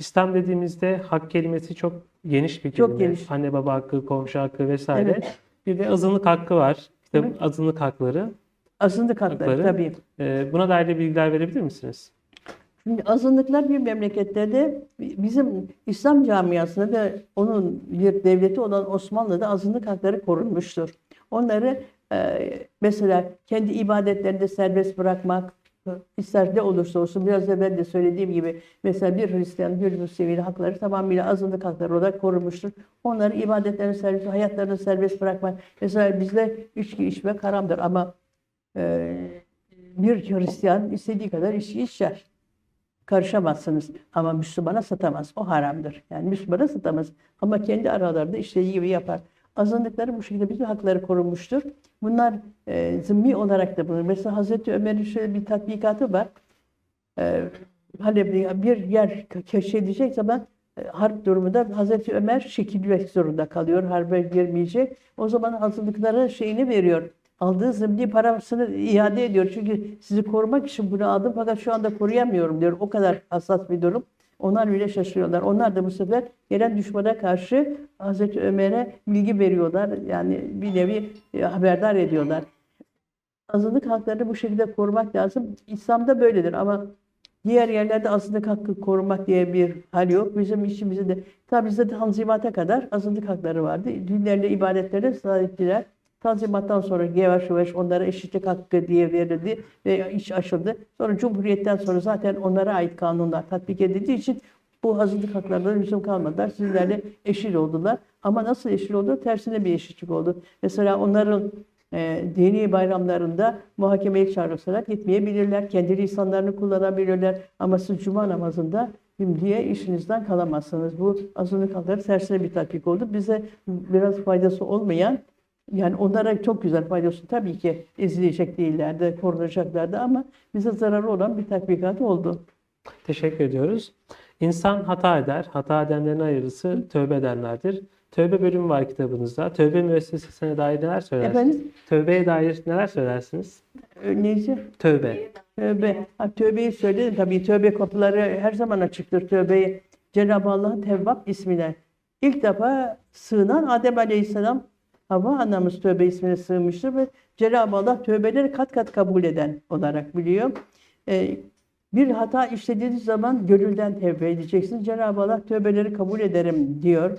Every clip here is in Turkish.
İslam dediğimizde hak kelimesi çok geniş bir Çok kelime. geniş. Anne baba hakkı, komşu hakkı vesaire. Evet. Bir de azınlık hakkı var. İşte Evet. azınlık hakları. Azınlık hakları Hakları. tabii. Ee, buna dair de bilgiler verebilir misiniz? Şimdi azınlıklar bir memleketlerde bizim İslam camiasında da onun bir devleti olan Osmanlı'da azınlık hakları korunmuştur. Onları e, mesela kendi ibadetlerinde serbest bırakmak, ister ne olursa olsun biraz evvel de söylediğim gibi mesela bir Hristiyan, bir Müslümanın hakları tamamıyla azınlık hakları olarak korunmuştur. Onları ibadetlerini serbest, hayatlarını serbest bırakmak. Mesela bizde içki içmek haramdır ama e, bir Hristiyan istediği kadar içki içer karışamazsınız. Ama Müslümana satamaz. O haramdır. Yani Müslümana satamaz. Ama kendi aralarında istediği gibi yapar. Azınlıkları bu şekilde bütün hakları korunmuştur. Bunlar e, zımmi olarak da bulunur. Mesela Hazreti Ömer'in şöyle bir tatbikatı var. E, hani bir- yer keşfedecek zaman e, harp durumunda Hazreti Ömer çekilmek zorunda kalıyor. Harbe girmeyecek. O zaman azınlıklara şeyini veriyor. Aldığı zımni parasını iade ediyor. Çünkü sizi korumak için bunu aldım fakat şu anda koruyamıyorum diyor. O kadar hassas bir durum. Onlar bile şaşırıyorlar. Onlar da bu sefer gelen düşmana karşı Hazreti Ömer'e bilgi veriyorlar. Yani bir nevi e, haberdar ediyorlar. Azınlık haklarını bu şekilde korumak lazım. İslam'da böyledir ama diğer yerlerde azınlık hakkı korumak diye bir hal yok. Bizim işimizde de tabi bizde de tanzimata kadar azınlık hakları vardı. Dinlerle ibadetlerine sahiptiler. Tanzimattan sonra yavaş yavaş onlara eşitlik hakkı diye verildi ve iş aşıldı. Sonra Cumhuriyet'ten sonra zaten onlara ait kanunlar tatbik edildiği için bu azınlık haklarına lüzum kalmadılar. Sizlerle eşit oldular. Ama nasıl eşit oldu? Tersine bir eşitlik oldu. Mesela onların e, dini bayramlarında muhakemeye çağrılsarak gitmeyebilirler. Kendi lisanlarını kullanabilirler. Ama siz cuma namazında diye işinizden kalamazsınız. Bu azınlık hakları tersine bir tatbik oldu. Bize biraz faydası olmayan yani onlara çok güzel faydası tabii ki ezilecek değillerdi, korunacaklardı ama bize zararı olan bir tatbikat oldu. Teşekkür ediyoruz. İnsan hata eder. Hata edenlerin hayırlısı tövbe edenlerdir. Tövbe bölümü var kitabınızda. Tövbe müessesesine dair neler söylersiniz? Efendim? Tövbeye dair neler söylersiniz? Neyse, Tövbe. tövbe. Ha, tövbeyi söyledim tabii. Tövbe kapıları her zaman açıktır tövbeyi. Cenab-ı Allah'ın Tevvab ismine. İlk defa sığınan Adem Aleyhisselam Havva anamız tövbe ismine sığınmıştır ve Cenab-ı Allah tövbeleri kat kat kabul eden olarak biliyor. Ee, bir hata işlediğiniz zaman gönülden tövbe edeceksiniz. Cenab-ı Allah tövbeleri kabul ederim diyor.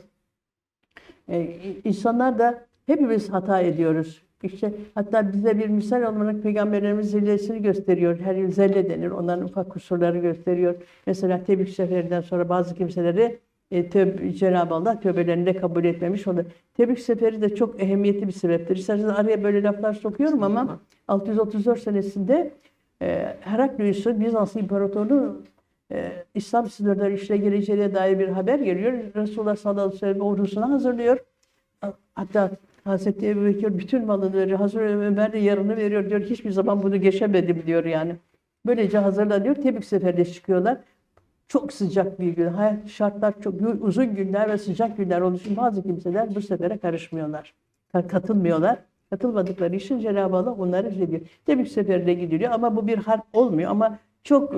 Ee, insanlar da hepimiz hata ediyoruz. İşte hatta bize bir misal olarak Peygamberimiz zillesini gösteriyor. Her yıl zelle denir. Onların ufak kusurları gösteriyor. Mesela Tebük seferinden sonra bazı kimseleri e, tövbe, Cenab-ı Allah tövbelerini de kabul etmemiş olur. Tebük seferi de çok ehemmiyetli bir sebeptir. İsterseniz araya böyle laflar sokuyorum ama 634 senesinde e, Heraklius'un Bizans İmparatorluğu e, İslam sınırları işine geleceğine dair bir haber geliyor. Resulullah sallallahu aleyhi ve sellem ordusunu hazırlıyor. Hatta Hazreti Ebu Bekir bütün malını veriyor. Hazreti Ömer de yarını veriyor diyor. Hiçbir zaman bunu geçemedim diyor yani. Böylece hazırlanıyor. Tebük seferine çıkıyorlar. Çok sıcak bir gün. Hayat şartlar çok uzun günler ve sıcak günler olduğu için bazı kimseler bu sefere karışmıyorlar. Ka- Katılmıyorlar. Katılmadıkları için Cenab-ı Allah onları reddediyor. Tebük seferine gidiliyor ama bu bir harp olmuyor ama çok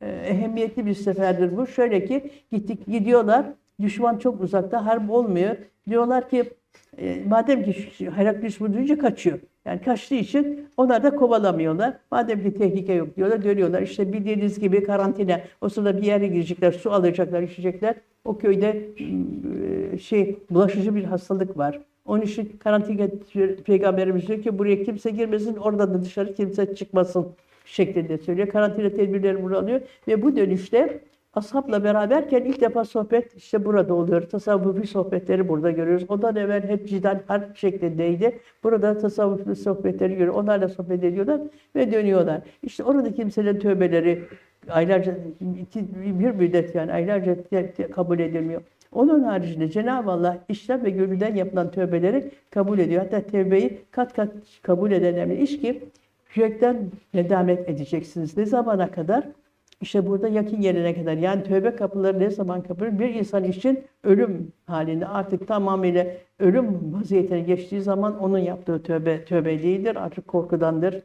e, ehemmiyetli bir seferdir bu. Şöyle ki gittik gidiyorlar. Düşman çok uzakta harp olmuyor. Diyorlar ki e, madem ki Heraklius bunu duyunca kaçıyor. Yani kaçtığı için onlar da kovalamıyorlar. Madem ki tehlike yok diyorlar dönüyorlar. İşte bildiğiniz gibi karantina. O sırada bir yere girecekler, su alacaklar, içecekler. O köyde e, şey bulaşıcı bir hastalık var. Onun için karantina peygamberimiz diyor ki buraya kimse girmesin, oradan da dışarı kimse çıkmasın şeklinde söylüyor. Karantina tedbirleri burada alıyor ve bu dönüşte ashabla beraberken ilk defa sohbet işte burada oluyor. Tasavvufi sohbetleri burada görüyoruz. Ondan evvel hep cidal harp şeklindeydi. Burada tasavvufi sohbetleri görüyoruz. Onlarla sohbet ediyorlar ve dönüyorlar. İşte orada kimsenin tövbeleri aylarca, bir müddet yani aylarca kabul edilmiyor. Onun haricinde Cenab-ı Allah işlem ve gönülden yapılan tövbeleri kabul ediyor. Hatta tevbeyi kat kat kabul eden önemli iş ki yürekten nedamet edeceksiniz. Ne zamana kadar? İşte burada yakın gelene kadar. Yani tövbe kapıları ne zaman kapılır? Bir insan için ölüm halinde artık tamamıyla ölüm vaziyetine geçtiği zaman onun yaptığı tövbe tövbe değildir. Artık korkudandır.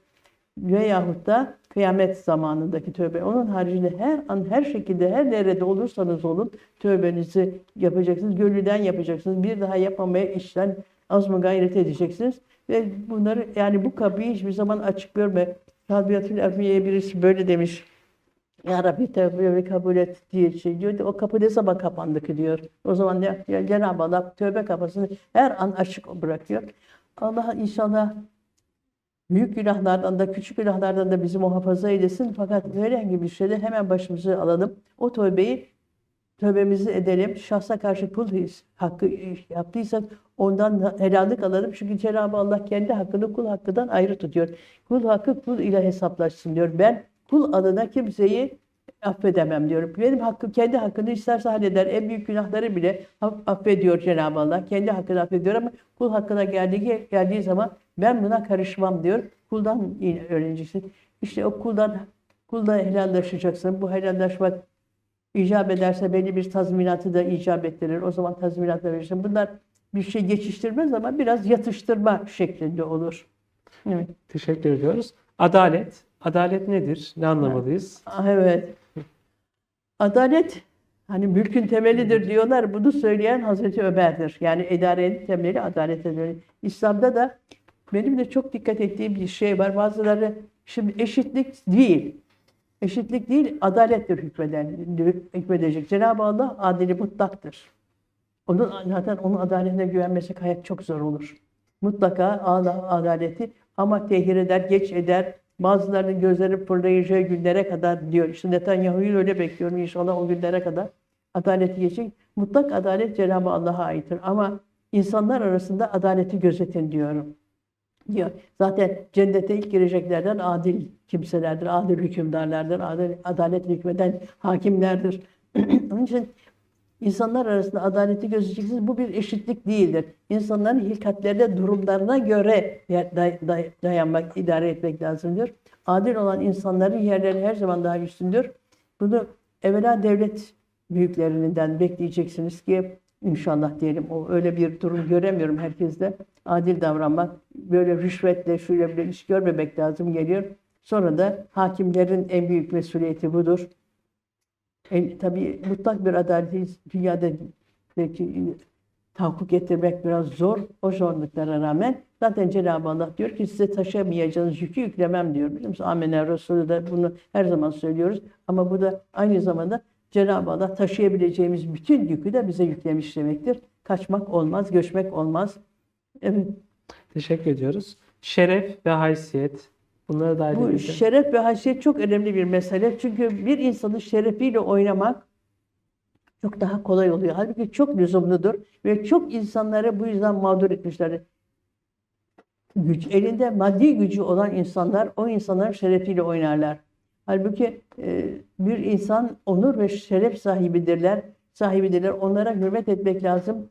Veyahut da kıyamet zamanındaki tövbe. Onun haricinde her an, her şekilde, her nerede olursanız olun tövbenizi yapacaksınız. Gönülden yapacaksınız. Bir daha yapmamaya işten az mı gayret edeceksiniz. Ve bunları yani bu kapıyı hiçbir zaman açık görme. Tabiatül Afiye'ye birisi böyle demiş. Ya Rabbi tövbemi kabul et diye şey diyor. O kapı ne zaman kapandı diyor. O zaman ya, ya Cenab-ı Allah tövbe kapısını her an açık bırakıyor. Allah inşallah büyük günahlardan da küçük günahlardan da bizi muhafaza eylesin. Fakat herhangi bir şeyde hemen başımızı alalım. O tövbeyi tövbemizi edelim. Şahsa karşı kul hakkı yaptıysak ondan helallik alalım. Çünkü Cenab-ı Allah kendi hakkını kul hakkından ayrı tutuyor. Kul hakkı kul ile hesaplaşsın diyor. Ben kul adına kimseyi affedemem diyor. Benim hakkım kendi hakkını isterse halleder. En büyük günahları bile aff- affediyor Cenab-ı Allah. Kendi hakkını affediyor ama kul hakkına geldiği, geldiği zaman ben buna karışmam diyor. Kuldan öğreneceksin. İşte o kuldan kulda helallaşacaksın. Bu helallaşmak icap ederse belli bir tazminatı da icap ettirir. O zaman tazminat verirsin. Bunlar bir şey geçiştirmez ama biraz yatıştırma şeklinde olur. Evet. Teşekkür ediyoruz. Adalet. Adalet nedir? Ne anlamalıyız? Ah, Evet. Adalet hani mülkün temelidir diyorlar. Bunu söyleyen Hazreti Ömer'dir. Yani idarenin temeli adalet temeli. İslam'da da benim de çok dikkat ettiğim bir şey var. Bazıları şimdi eşitlik değil. Eşitlik değil, adalettir hükmeden, hükmedecek. Cenab-ı Allah adili mutlaktır. Onun zaten onun adaletine güvenmesek hayat çok zor olur. Mutlaka Allah adaleti ama tehir eder, geç eder. Bazılarının gözleri fırlayacağı günlere kadar diyor. İşte Netanyahu'yu öyle bekliyorum inşallah o günlere kadar. Adaleti geçecek. Mutlak adalet Cenab-ı Allah'a aittir. Ama insanlar arasında adaleti gözetin diyorum diyor. Zaten cennete ilk gireceklerden adil kimselerdir, adil hükümdarlardır, adil, adalet hükmeden hakimlerdir. Onun için insanlar arasında adaleti gözleyeceksiniz. Bu bir eşitlik değildir. İnsanların hilkatlerine, durumlarına göre day- day- dayanmak, idare etmek lazım diyor. Adil olan insanların yerleri her zaman daha üstündür. Bunu evvela devlet büyüklerinden bekleyeceksiniz ki inşallah diyelim o öyle bir durum göremiyorum herkeste. Adil davranmak, böyle rüşvetle şöyle bir iş görmemek lazım geliyor. Sonra da hakimlerin en büyük mesuliyeti budur. En, tabii mutlak bir adaleti dünyada belki tahakkuk getirmek biraz zor. O zorluklara rağmen zaten Cenab-ı Allah diyor ki size taşıyamayacağınız yükü yüklemem diyor. Biliyor musun? Amenna Resulü de bunu her zaman söylüyoruz. Ama bu da aynı zamanda Cenab-ı Allah taşıyabileceğimiz bütün yükü de bize yüklemiş demektir. Kaçmak olmaz, göçmek olmaz. Evet. Teşekkür ediyoruz. Şeref ve haysiyet. Bunlara dair Bu bir şeref ve haysiyet çok önemli bir mesele. Çünkü bir insanın şerefiyle oynamak çok daha kolay oluyor. Halbuki çok lüzumludur ve çok insanları bu yüzden mağdur etmişler. Güç, elinde maddi gücü olan insanlar o insanların şerefiyle oynarlar. Halbuki e, bir insan onur ve şeref sahibidirler. Sahibidirler. Onlara hürmet etmek lazım.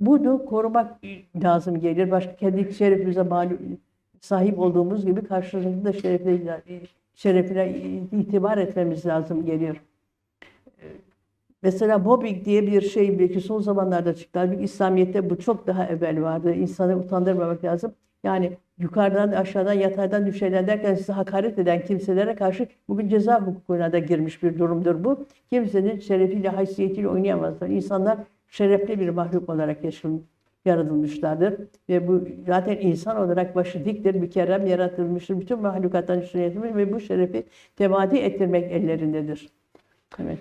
Bunu korumak lazım gelir. Başka kendi şerefimize malum sahip olduğumuz gibi karşılığında da şerefine, şerefine itibar etmemiz lazım geliyor. Mesela mobbing diye bir şey belki son zamanlarda çıktı. Halbuki İslamiyet'te bu çok daha evvel vardı. İnsanı utandırmamak lazım. Yani yukarıdan, aşağıdan, yataydan düşenler derken size hakaret eden kimselere karşı bugün ceza hukukuna da girmiş bir durumdur bu. Kimsenin şerefiyle, haysiyetiyle oynayamazlar. İnsanlar şerefli bir mahluk olarak yaşam, yaratılmışlardır. Ve bu zaten insan olarak başı diktir, mükerrem yaratılmıştır. Bütün mahlukattan üstün ve bu şerefi temadi ettirmek ellerindedir. Evet.